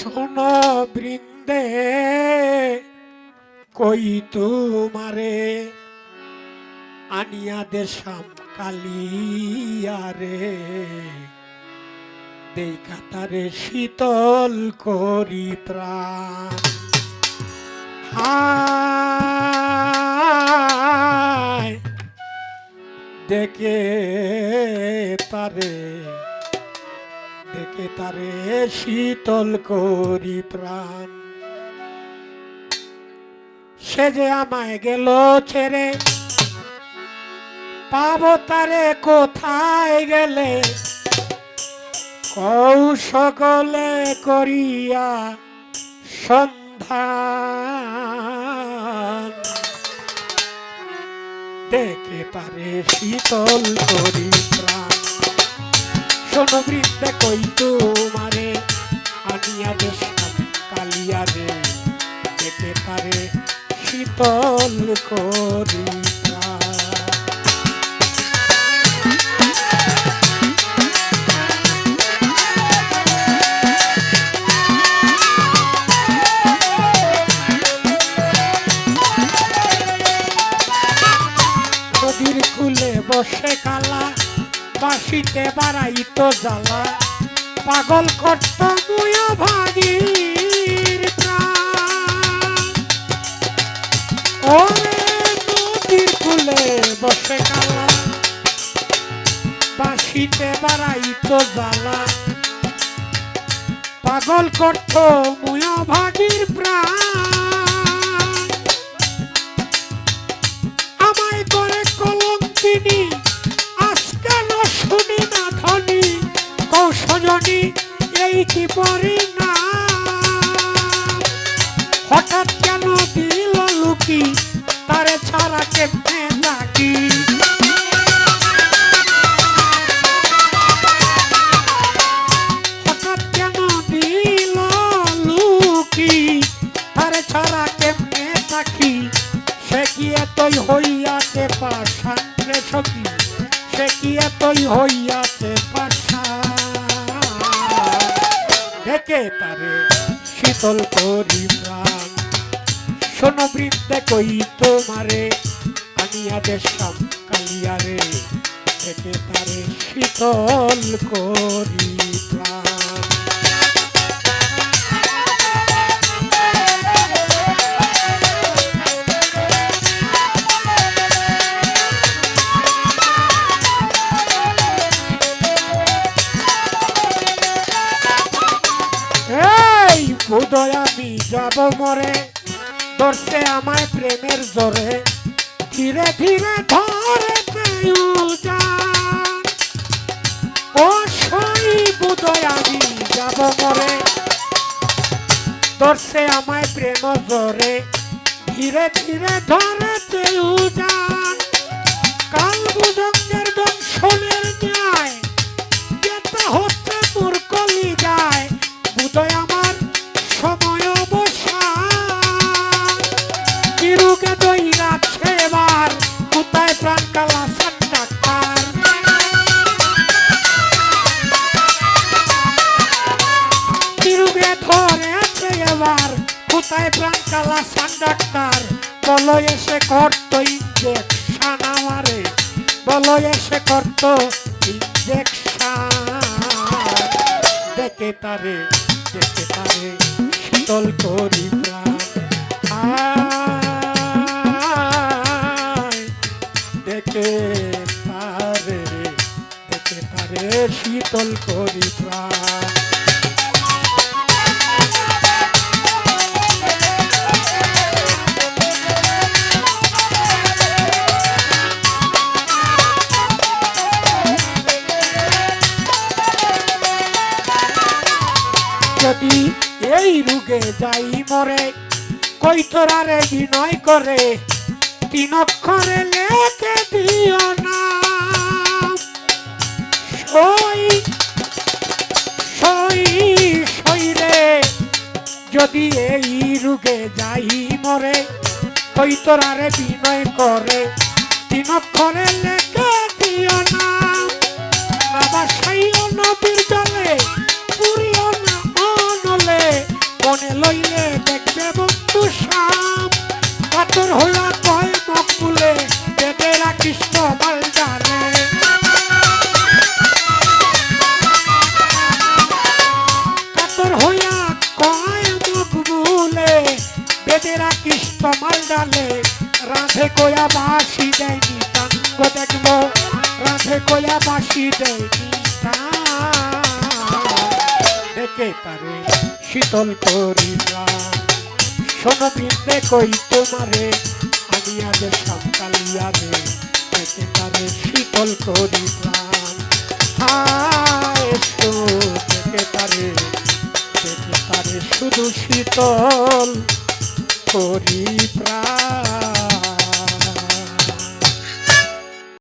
শোন বৃন্দে কই তোমারে আনিয়া দেশাম কালিয়ারে। দেখা তারে শীতল করি প্রাণ। হায়, দেখে তারে দেখে তারে শীতল করি প্রাণ। সে যে আমায় গেল ছেড়ে, পাবো তারে কোথায় গেলে? কৌ সকলে করিয়া সন্ধান। দেখে তারে শীতল করি প্রাণ। শোনো বৃন্দে কই তোমারে আনিয়া দেশাম কালিয়া রে দেখে পারে শীতল করি। বাসিতে বাড়াইতো জ্বালা। পাগল করত মুয় ভাগির। ওরে নদীর কুলে বসে কালা। বাসিতে বাড়াইতো জ্বালা। পাগল করত মুয় ভাগির প্রাণ। না। হঠাৎ কেন দিল লুকি? ছাড়া কেমনে নাকি হঠাৎ কেন দিল লুকি? তারে ছাড়া কেমনে থাকি? সে কি এতই হইয়াতে পাশান রে সে কি এতই হইয়াতে তারে শীতল করি প্রাণ শোনো বৃদ্ধে কই তোমারে আনিয়া দেশাম কালিয়ারে থেকে তারে শীতল করি প্রাণ বোধয় আমি যাব মরে, ধরছে আমায় প্রেমের জোরে। ধীরে ধীরে ধরে ও আমি যাব মরে, ধরছে আমায় প্রেম জোরে। ধীরে ধীরে ধরে যান কাল বুজঙ্গের ন্যায় হচ্ছে যায় বুধয় কালা সান ডাক্তার, বলো এসে করতো ইঞ্জেকশন আমারে। বলো এসে করতো ইঞ্জেকশন দেখে তারে দেখে তারে শীতল করি দেখে তারে দেখে তারে শীতল করি যদি এই রুগে যাই মরে কই তোরারে বিনয় করে তিন অক্ষরে লেখে দিও না। সই সই রে, যদি এই রুগে যাই মরে কই তোরারে বিনয় করে তিন অক্ষরে লেখে দিও না। বাবা সাইও নবীর জলে রাধে কয়া বাসি দেয়নি টাঙ্গ দেখব রাধে কয়া বাসি দেয়নি দেখে তারে শীতল করিলাম শোনো বিন্দে কই তোমারে, আমি আজ সকালিয়া রে দেখে তারে শীতল করিলাম হায় শুধু শীতল করি প্রাণ